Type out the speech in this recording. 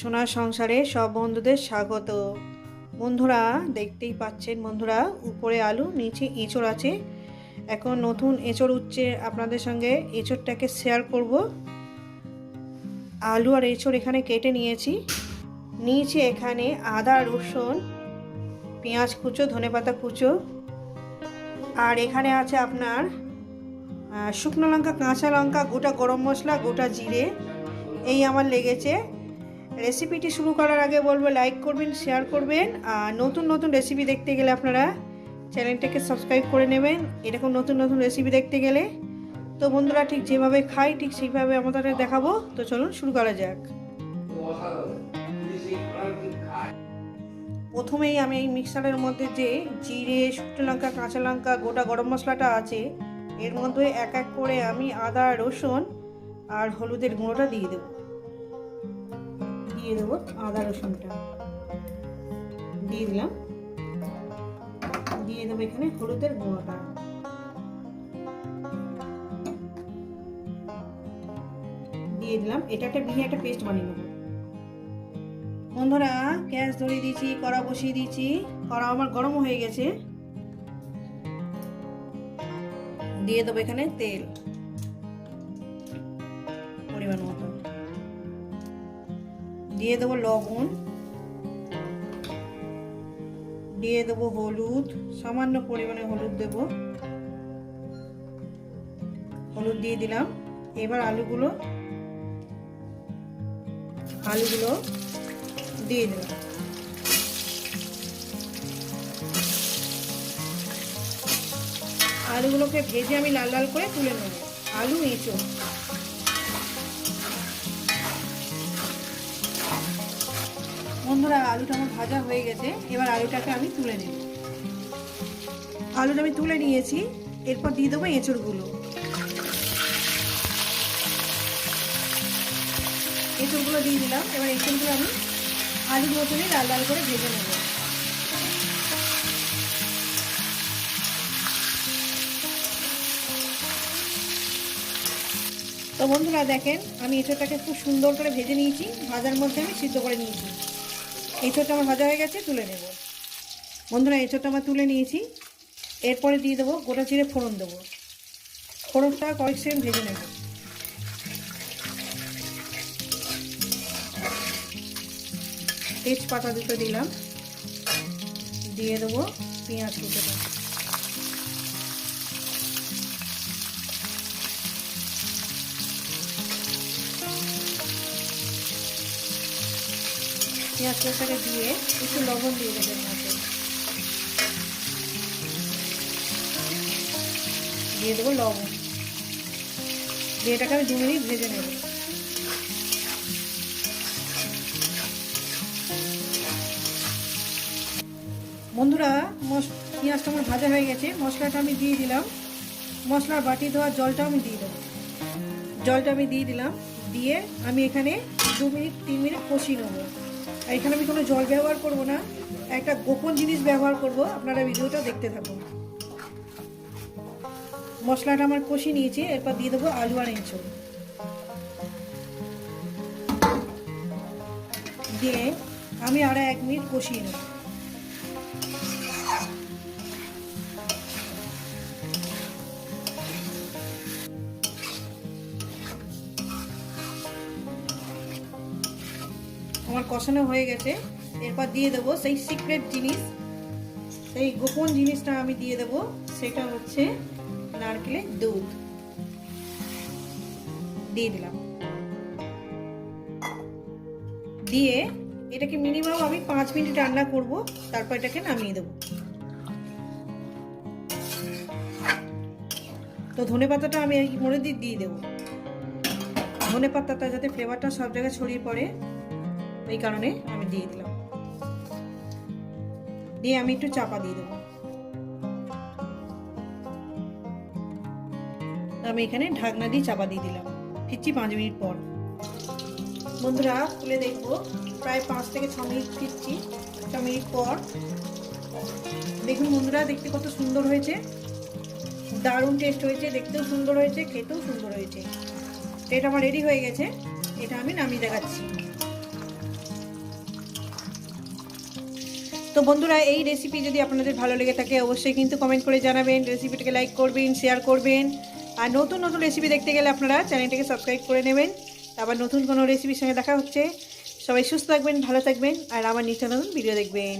সোনার সংসারে সব বন্ধুদের স্বাগত। বন্ধুরা, দেখতেই পাচ্ছেন বন্ধুরা, উপরে আলু, নিচে এঁচড় আছে। এখন নতুন এঁচড় উঠছে আপনাদের সঙ্গে এঁচড়টাকে শেয়ার করব। আলু আর এঁচড় এখানে কেটে নিয়েছি। নিচে এখানে আদা, রসুন, পেঁয়াজ কুচো ধনেপাতা কুচো। আর এখানে আছে আপনার শুকনো লঙ্কা, কাঁচা লঙ্কা, গোটা গরম মশলা, গোটা জিরে। এই আমার লেগেছে রেসিপিটি শুরু করার আগে বলব লাইক করবেন শেয়ার করবেন। আর নতুন নতুন রেসিপি দেখতে গেলে আপনারা চ্যানেলটাকে সাবস্ক্রাইব করে নেবেন। এরকম নতুন নতুন রেসিপি দেখতে গেলে। তো বন্ধুরা, ঠিক যেভাবে খাই, ঠিক সেইভাবে আমাদের দেখাবো। তো চলুন শুরু করা যাক। প্রথমেই আমি এই মিক্সারের মধ্যে যে জিরে, শুকনো লঙ্কা, কাঁচা লঙ্কা, গোটা গরম মশলাটা আছে, এর মধ্যে এক এক করে আমি আদা, রসুন আর হলুদের গুঁড়োটা দিয়ে দেবো। দিয়ে দেবো আদা রসুনটা। দিয়ে দিলাম। দিয়ে দেবো এখানে হলুদের গুঁড়োটা। দিয়ে দিলাম। এটা একটা মিহি একটা পেস্ট বানিয়ে নেব। বন্ধুরা, গ্যাস ধরিয়ে দিয়েছি, কড়া বসিয়ে দিয়েছি। কড়া আমার গরম হয়ে গেছে। দিয়ে দেবো এখানে তেল। পরিমাণ মতো। দিয়ে দেবো লবণ, দিয়ে দেবো হলুদ, সামান্য পরিমাণে হলুদ দেব। হলুদ দিয়ে দিলাম। এবার আলুগুলো আলুগুলো দিয়ে দিলাম আলুগুলোকে ভেজে আমি লাল লাল করে তুলে নেব। আলু এঁচো বন্ধুরা, আলুটা আমার ভাজা হয়ে গেছে। এবার আলুটাকে আমি তুলে নেব। আলুটা আমি তুলে নিয়েছি। এরপর দিয়ে দেবো এঁচড়গুলো। এঁচড়গুলো দিয়ে দিলাম। এবার এঁচড়গুলো আমি আলুর মতনই লাল লাল করে ভেজে নেব। তো বন্ধুরা, দেখেন, আমি এঁচড়টাকে খুব সুন্দর করে ভেজে নিয়েছি। ভাজার মধ্যে আমি সিদ্ধ করে নিয়েছি। এঁচড়টা আমার ভাজা হয়ে গেছে, তুলে নেব। বন্ধুরা এঁচড়টা আমার তুলে নিয়েছি। এরপরে দিয়ে দেবো গোটা চিড়ে ফোড়ন দেবো। ফোড়নটা কয়েক সেকেন্ড ভেজে নেব। তেজপাতা দুটো দিলাম। দিয়ে দেবো পেঁয়াজ কুচোটা। পেঁয়াজ কুচোটাকে দিয়ে একটু লবণ দিয়ে দেবেন মতো দিয়ে দেবো লবণ। দিয়ে এটাকে আমি দু মিনিট ভেজে নেব। বন্ধুরা, মশ, পেঁয়াজটা আমার ভাজা হয়ে গেছে। মশলাটা আমি দিয়ে দিলাম। মশলার বাটি দেওয়ার জলটা আমি দিয়ে দেবো। জলটা আমি দিয়ে দিলাম। দিয়ে আমি এখানে দু মিনিট, তিন মিনিট কষিয়ে নেব। এখানে আমি কোনো জল ব্যবহার করব না, একটা গোপন জিনিস ব্যবহার করব, আপনারা ভিডিওটা দেখতে থাকুন। মশলাটা আমার কষি নিয়েছি, এরপর দিয়ে দেবো আলু আর এঁচড় দিয়ে আমি আরও এক মিনিট কষিয়ে নেব। আমার কষানো হয়ে গেছে। এরপর দিয়ে দেবো সেই সিক্রেট জিনিস। সেই গোপন জিনিসটা আমি দিয়ে দেবো। সেটা হচ্ছে নারকেলের দুধ। দিয়ে দিলাম। দিয়ে এটাকে মিনিমাম আমি পাঁচ মিনিট রান্না করব। তারপর এটাকে নামিয়ে দেবো। তো ধনে পাতাটা আমি মনে দিয়ে দিয়ে দেবো। ধনে পাতাটা যাতে ফ্লেভারটা সব জায়গায় ছড়িয়ে পড়ে। এই কারণে আমি দিয়ে দিলাম। দিয়ে আমি একটু চাপা দিয়ে দেবো। আমি এখানে ঢাকনা দিয়ে চাপা দিয়ে দিলাম। ফিরছি পাঁচ মিনিট পর। বন্ধুরা, খুলে দেখব। প্রায় পাঁচ থেকে ছ মিনিট ফিরছি। ছ মিনিট পর। দেখুন বন্ধুরা, দেখতে কত সুন্দর হয়েছে। দারুণ টেস্ট হয়েছে। দেখতেও সুন্দর হয়েছে, খেতেও সুন্দর হয়েছে। এটা আমার রেডি হয়ে গেছে। এটা আমি নামিয়ে দেখাচ্ছি। তো বন্ধুরা, এই রেসিপি যদি আপনাদের ভালো লেগে থাকে, অবশ্যই কিন্তু কমেন্ট করে জানাবেন রেসিপিটাকে লাইক করবেন শেয়ার করবেন। আর নতুন নতুন রেসিপি দেখতে গেলে আপনারা চ্যানেলটাকে সাবস্ক্রাইব করে নেবেন। আবার নতুন কোনো রেসিপির সঙ্গে দেখা হচ্ছে। সবাই সুস্থ থাকবেন, ভালো থাকবেন, আর আমার নিত্য নতুন ভিডিও দেখবেন।